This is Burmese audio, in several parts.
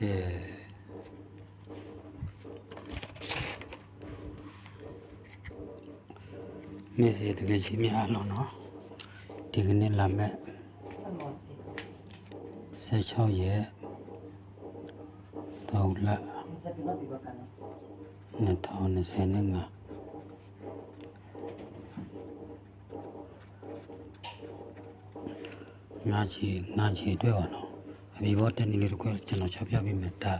မေစီတကယ်ချင်းများလို့နော်ဒီကနေ့လာမဲ့16ရက်3လ2025ငါချီငါချီအတွက်ပါနော် အဘီဘောတက်နေလေးတကွကျွန်တော်ချပြပေးမယ်ဒါ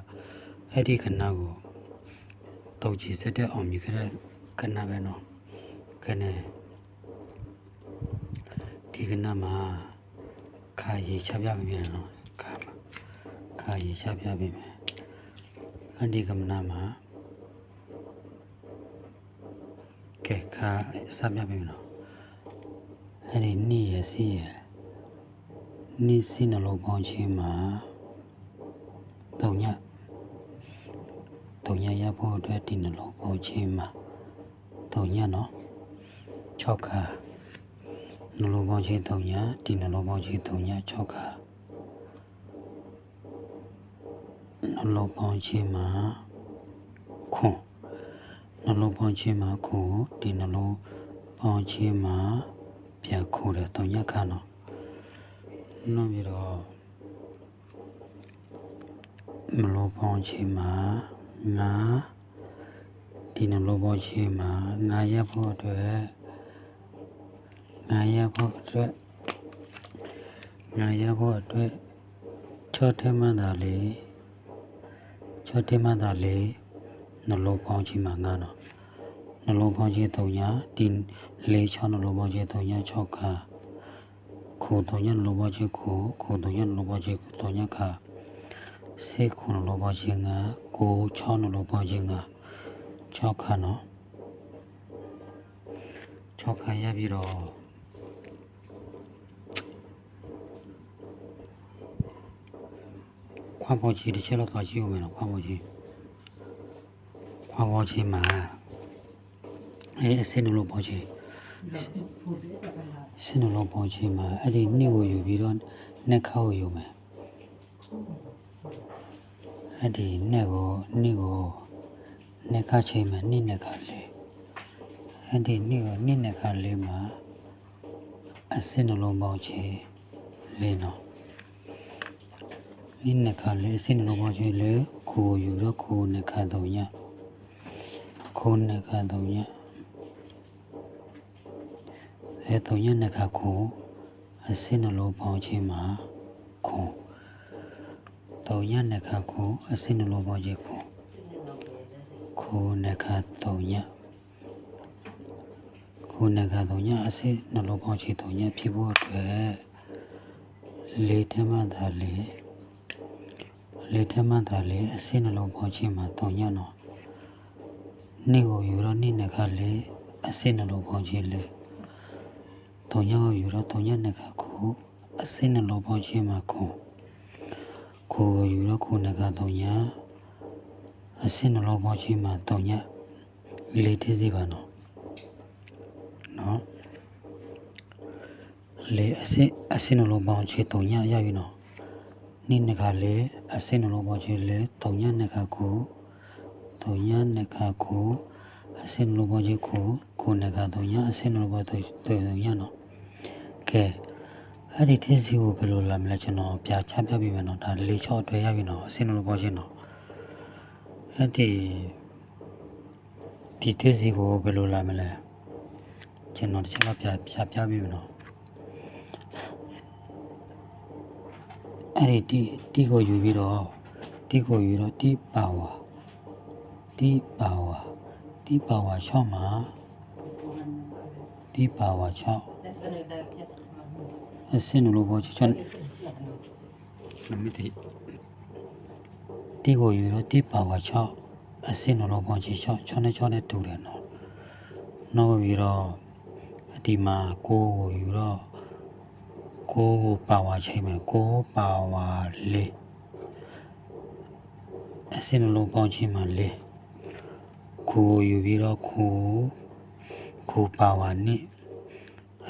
အဲ့ဒီခဏကိုတောက်ချီစက်တဲ့အောင်မြင်ခဲ့တဲ့ခဏပဲနော်ခဏဒီကနေ့မှာခါရီချပြပေးမယ်နော်ခါမှာခါရီချပြပေးမယ်အဲ့ဒီကမနာမှာကဲခါစပြပေးမယ်နော်အဲ့ဒီနေ့ရစီရ နေ့စီနှလုံးပေါင်းခြင်းမှာတုံညတုံညရဖို့အတွက်ဒီနှလုံးပေါင်းခြင်းမှာတုံညနော်6ခါနှလုံးပေါင်းခြင်းတုံညဒီနှလုံးပေါင်းခြင်းတုံည6ခါနှလုံးပေါင်းခြင်းမှာခွန်နှလုံးပေါင်းခြင်းမှာခွန်ဒီနှလုံးပေါင်းခြင်းမှာပြန်ခိုးတယ်တုံညခါနော် နောက်ပြီးတော့မလို့ပေါင်းခြင်းမှာငါဒီနှလုံးပေါင်းခြင်းမှာငါရက်ဖို့အတွက်ငါရက်ဖို့အတွက်ငါရက်ဖို့အတွက်ချောထဲမှန်တာလေချောထဲမှန်တာလေနှလုံးပေါင်းခြင်းမှာငါတော့နှလုံးပေါင်းခြင်း၃ညဒီလေးချောနှလုံးပေါင်းခြင်း၃ည6ခါ ခိုတုံညလောဘချေခိုခိုတုံညလောဘချေကိုတုံညခစေခုနလောဘချေငါကိုချောင်းလောဘချေငါ6ခါနော်6ခါရပြီးတော့ခွာပေါ်ချီတစ်ချက်လောက်သွားကြည့်ဦးမယ်နော်ခွာပေါ်ချီခွာပေါ် ချီမှာအဲအစင်းလောဘချေရှင်းလုံးပေါ်ချိန်မှာအဲ့ဒီနှစ်ကိုယူပြီးတော့နှစ်ခေါက်ကိုယူမယ်အဲ့ဒီနှစ်ကိုနှစ်ကိုနှစ်ခါချိန်မှာနှစ်နှစ်ခါလေးအဲ့ဒီနှစ်ကိုနှစ်နှစ်ခါလေးမှာအစင်းလုံးပေါ်ချိန်လေးနော်နှစ်နှစ်ခါလေးအစင်းလုံးပေါ်ချိန်လေးကိုယူတော့ကိုနှစ်ခါသုံးညကိုနှစ်ခါသုံးည အဲတုံညနှစ်ခါခုအစင်းနှလုံးပေါင်းခြင်းမှာခုတုံညနှစ်ခါခုအစင်းနှလုံးပေါင်းခြင်းခုခုနှစ်ခါတုံညခုနှစ်ခါတုံညအစင်းနှလုံးပေါင်းခြင်းတုံညဖြစ်ဖို့အတွက်လေးထမသာလေးလေးထမသာလေးအစင်းနှလုံးပေါင်းခြင်းမှာတုံညနော်နေ့ကိုယူတော့နေ့နှစ်ခါလေးအစင်းနှလုံးပေါင်းခြင်းလေး တုံညကိုယူတော့တုံညနှစ်ခါခုအစင်းနှလုံးပေါင်းခြင်းမှာခုခုကိုယူတော့ခုနှစ်ခါတုံညအစင်းနှလုံးပေါင်းခြင်းမှာတုံညလေးတည်းစီပါနော်နော်လေးအစင်းအစင်းနှလုံးပေါင်းခြင်းတုံညရပြီနော်နိနှစ်ခါလေးအစင်းနှလုံးပေါင်းခြင်းလေးတုံညနှစ်ခါခုတုံညနှစ်ခါခုအစင်းနှလုံးပေါင်းခြင်းခုခုနှစ်ခါတုံညအစင်းနှလုံးပေါင်းတုံညနော် ကဲအဲ့ဒီသင်းစီကိုဘယ်လိုလာမလဲကျွန်တော်ပြချပြပြမယ်နော်ဒါလေးချော့တွေ့ရပြီနော်အစင်းလိုပေါ်ချင်းနော်အဲ့ဒီဒီသင်းစီကိုဘယ်လိုလာမလဲကျွန်တော်တစ်ချက်တော့ပြပြပြပြမယ်နော်အဲ့ဒီတီတီကိုယူပြီးတော့တီကိုယူတော့တီပါဝါတီပါဝါတီပါဝါ6မှာတီပါဝါ6 အစင်းလိုပေါ်ချချွန်နမတိတီကိုယူတော့တီပါဝါ6အစင်းလိုပေါ်ချချချောနဲ့ချောနဲ့တူတယ်နော်နောက်ပြီးတော့ဒီမှာ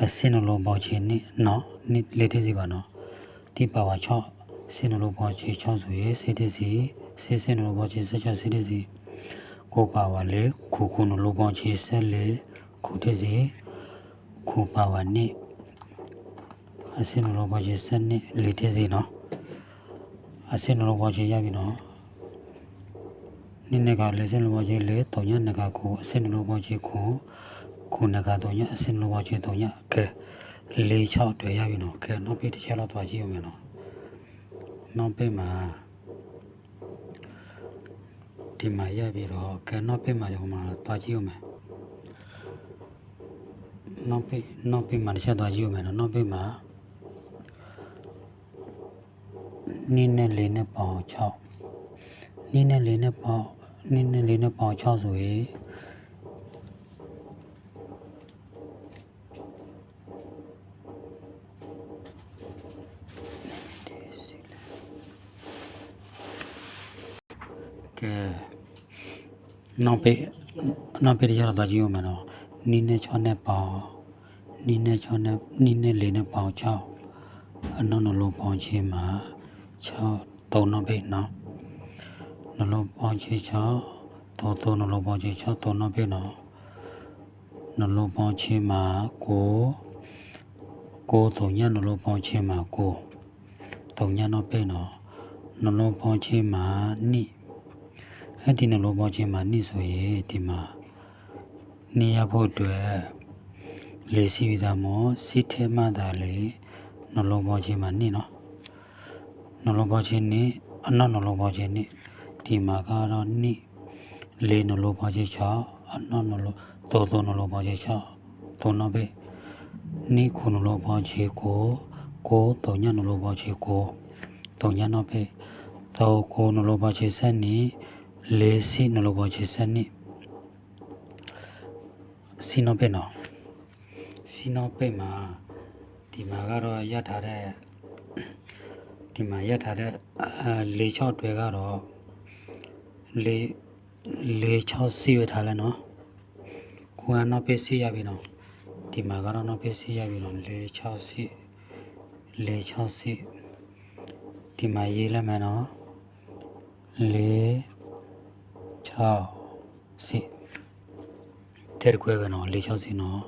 အစင်းလိုပေါ်ချမှာလေးကိုကိုယူပြီးတော့ကိုကိုပါဝါနှစ်အစင်းလုံးပေါင်းခြင်းနဲ့နော်နှစ်လေးသေးစီပါနော်ဒီပါဝါ6စိတ်နှလုံးပေါ်ချေ6ဆိုရင်စိတ်တစီစိတ်စိတ်နှလုံးပေါ်ချေ16စိတ်တစီကိုပါဝါလေခုခုနှလုံးပေါ်ချေ14ခုတစီခုပါဝါနိအစိတ်နှလုံးပေါ်ချေ7လေးတစီနော်အစိတ်နှလုံးပေါ်ချေရပြီနော်နိနေကလေးစိတ်နှလုံးပေါ်ချေလေတောညနကခုအစိတ်နှလုံးပေါ်ချေခု ခုနကတော့ညအစိတ်နှလုံးပေါ်ချေတောညကဲလေး6တွေ့ရပြီနော်ကဲနောက်ပြီးတစ်ချက်တော့သွားကြည့်အောင်မယ်နော်နောက်ပိတ်မှာဒီမှာရပြီးတော့ကဲနောက်ပိတ်မှာဒီမှာသွားကြည့်ဦးမယ်နောက်ပိတ်နောက်ပိတ်မှာတစ်ချက်သွားကြည့်ဦးမယ်နော်နောက်ပိတ်မှာနင်းနဲ့လေးနဲ့ပေါင်6နင်းနဲ့လေးနဲ့ပေါင်နင်းနဲ့လေးနဲ့ပေါင်6ဆိုရင်ကဲ နောက်ပိတ်နောက်ပိတ်တစ်ချက်တော့သွားကြည့်ဦးမယ်နော်နင်းနဲ့6နဲ့ပေါင်နင်းနဲ့6နဲ့နင်းနဲ့လေးနဲ့ပေါင်6အနောက်နှလုံးပေါင်ချင်းမှာ6သုံးနောက်ပိတ်နော်နှလုံးပေါင်းချေချောင်းတောတောနှလုံးပေါင်းချေချောင်းတောနောက်ပြနော်နှလုံးပေါင်းချေမှာကိုကိုတုံညနှလုံးပေါင်းချေမှာကိုတုံညနောက်ပြနော်နှလုံးပေါင်းချေမှာနိ အဲ့ဒီနှလုံးပေါင်းချေမှာနိဆိုရင်ဒီမှာနေရဖို့အတွက်လေးစီပြီးသားမောစိထဲမှသာလေနှလုံးပေါင်းချေမှာနိနော်နှလုံးပေါင်းချေနိအနောက်နှလုံးပေါင်းချေနိဒီမှာကတော့နိလေးနှလုံးပေါင်းချေ6အနောက်နှလုံးသုံးသုံးနှလုံးပေါင်းချေ6သုံးနောက်ပဲနိခုနှလုံးပေါင်းချေကိုကိုသုံးညနှလုံးပေါင်းချေကိုသုံးညနောက်ပဲသုံးကိုနှလုံးပေါင်းချေ7နိလေးစီ နှလုံးပေါင်းချေ7နိစီနောက်ပဲနော်စီနောက်ပဲမှာဒီမှာကတော့ရထားတဲ့ဒီမှာရထားတဲ့အာလေး6တွေကတော့လေးလေး6စီရထားလဲနော်ကိုကနောက်ပစ္စည်းရပြီနော်ဒီမှာကတော့နောက်ပစ္စည်းရပြီနော်လေး6စီလေး6စီဒီမှာရေးလိုက်မယ်နော်လေး 6စီတဲ့ကွဲပဲနော်လေး6စီနော်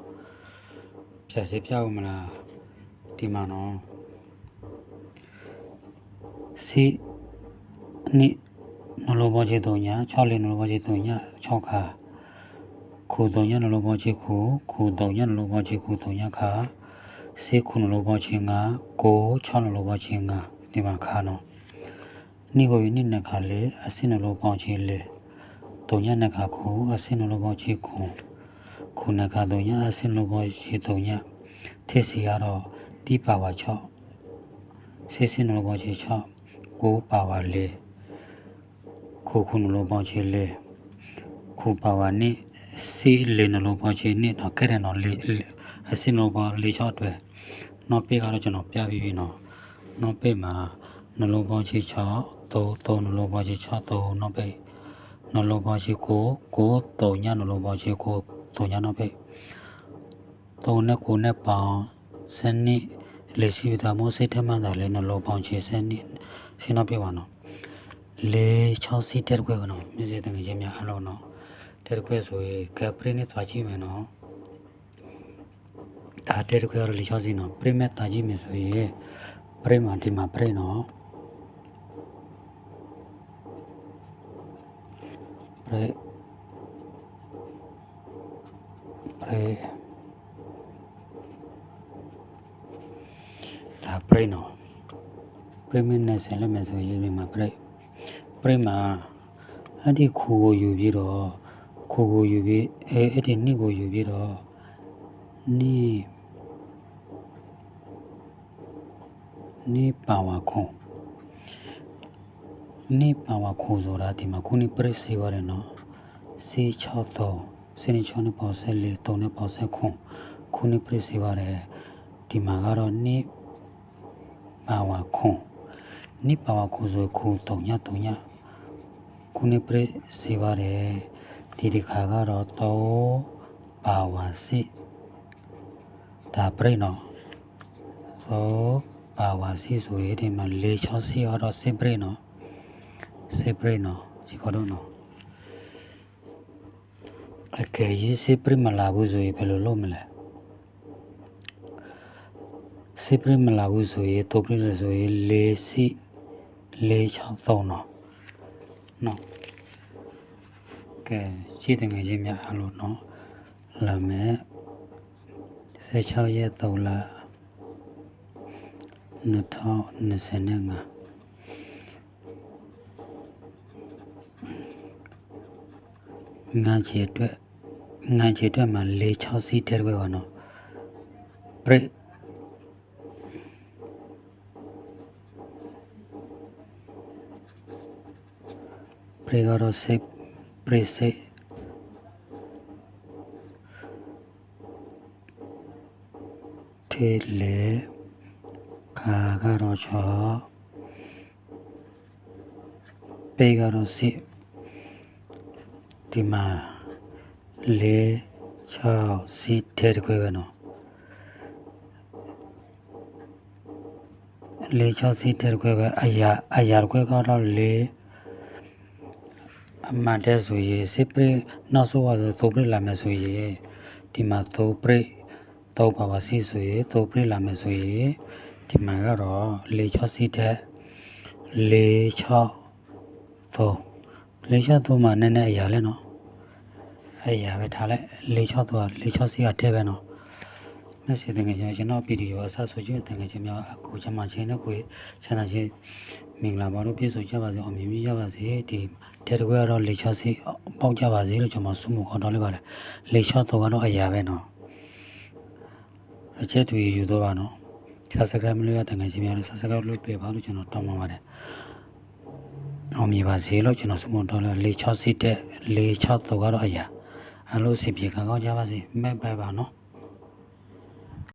ဖြတ်စီဖြတ်ဦးမလားဒီမှာနော်စီနိနှလုံးပေါ်ချေ3ည6လေးနှလုံးပေါ်ချေ3ည6ခါခု3ညနှလုံးပေါ်ချေခုခု3ညနှလုံးပေါ်ချေခု3ညခါစေခုနှလုံးပေါ်ချေ9ကို6နှလုံးပေါ်ချေ9ဒီမှာခါနော်နိကိုနိနခါလေအစင်းနှလုံးပေါ်ချေလေ3ညနခါခုအစင်းနှလုံး ပေါ်ချေခုခုနခါ3ညအစင်းနှလုံးပေါ်ချေ3ညထစ်စီကတော့ဒီပါဝါ6စေစင်းနှလုံးပေါ်ချေ6ကိုပါဝါ4ခုခုနှလုံးပေါင်းချေလေခုပါဝါနိစီလေနှလုံးပေါင်းချေနိတော့ကဲရနော်လေအစင်နှလုံးပေါင်းလေချော့အတွက်နောက်ပေကတော့ကျွန်တော်ပြပြီးပြီနော်နောက်ပေမှာနှလုံးပေါင်းချေ6 3 3နှလုံးပေါင်းချေ6 3နောက်ပေ နှလုံးပေါင်းချေ9 9 3ညနှလုံးပေါင်းချေ9 3ညနောက်ပေ3နဲ့9နဲ့ပေါင်းစနစ်လေစီဗီတာမောစိတ်ထမှန်တာလေနှလုံးပေါင်းချေစနစ်စင်နောက်ပြပါနော်လေ6စီတက်ခွဲပါနော်မြစ်စတငယ်ချင်းများအားလုံးနော်တက်ခွဲဆိုရင်ကပရိနဲ့သွားကြည့်မယ်နော်ဒါတက်ခွဲရလေ6စီနော်ပရိမဲ့သွားကြည့်မယ်ဆိုရင်ပရိမှာဒီမှာပရိနော် ပရိပရိဒါပရိနော်ပရိမဲ့နဲ့ဆင်လို့မယ်ဆိုရင်ဒီမှာပရိပြိမာအဲ့ဒီခူကိုယူပြီးတော့ခူကိုယူပြီးအဲအဲ့ဒီနှစ်ကိုယူပြီးတော့နိနိပါဝါခုံနိ ပါဝါခုဆိုတာဒီမှာခုနိပရိစေရတယ်နော်စေ63စနေချောင်းနဲ့ပေါ့ဆက်လေး3နဲ့ပေါ့ဆက်ခုံခုနိပရိစေရတယ်ဒီမှာကတော့နိပါဝါခုံနိပါဝါခုဆိုခု3ည3ညခုနှစ်ပြည့်စေပါတယ်ဒီဒီခါကတော့3ပါဝါစစ်ဒါပြိနော်3ပါဝါစီဆိုရင်ဒီမှာလေချောစီရတော့စေပရိနော် စေပရိနော်ဒီခေါ်တော့နော်အကယ်ရေးစေပရိမလာဘူးဆိုရင်ဘယ်လိုလုပ်မလဲစေပရိမလာဘူးဆိုရင်တော့ပြည့်ဆိုရင်လေစီလေချောသုံးနော်နော်ကဲကြည့်တယ်ငယ်ချင်းများအားလို့နော်လာမယ်16ရက်3လ2025 ငါချေအတွက်ငါချေအတွက်မှာလေ6စီးထဲခွဲပါနော်ပြိပြိကတော့စိတ်ပြိစိတ်ထေလေခါကတော့ချောပေကတော့စိတ် ဒီမှာလေ6စီးထဲခွဲပဲနော်လေ6စီးထဲခွဲပဲအရာအရာခွဲကတော့လေအမှန်တည်းဆိုရင်စစ်ပရိနောက်ဆုံးပါဆိုသုံးပရိလာမယ်ဆိုရင်ဒီမှာသုံးပရိသုံးပါပါစီဆိုရင်သုံးပရိလာမယ်ဆိုရင်ဒီမှာကတော့လေ6စီးထဲလေ6သုံး လေ6သုံးမှာနည်းနည်းအရာလဲနော်အဲ့ရပဲထားလိုက်လေ6တော့လေ6စီးကထဲပဲနော်မက်ဆေ့တကယ်ချင်းကျွန်တော်ဗီဒီယိုအဆဆိုချင်းတကယ်ချင်းများအခုကျွန်မချင်းတော့ကိုချန်နယ်ချင်းမင်္ဂလာပါလို့ပြည့်စုံကြပါစေအောင်မြင်မြင်ရပါစေဒီတဲ့တကွဲကတော့လေ6စီးပေါက်ကြပါစေလို့ကျွန်မဆုမခေါ်တော့လိုက်ပါတယ်လေ6တော့ကတော့အရာပဲနော်အချက်တွေယူတော့ပါနော် subscribe မလုပ်ရတဲ့ငယ်ချင်းများလည်း subscribe လုပ်ပေးပါလို့ကျွန်တော်တောင်းပန်ပါတယ် အောင်မြင်ပါစေလို့ကျွန်တော်ဆုမတော်လဲလေ6စီးတဲ့လေ6တော့ကတော့အရာအလို့စီပြေကောင်းကောင်းကြပါစေမဲ့ပဲပါနော်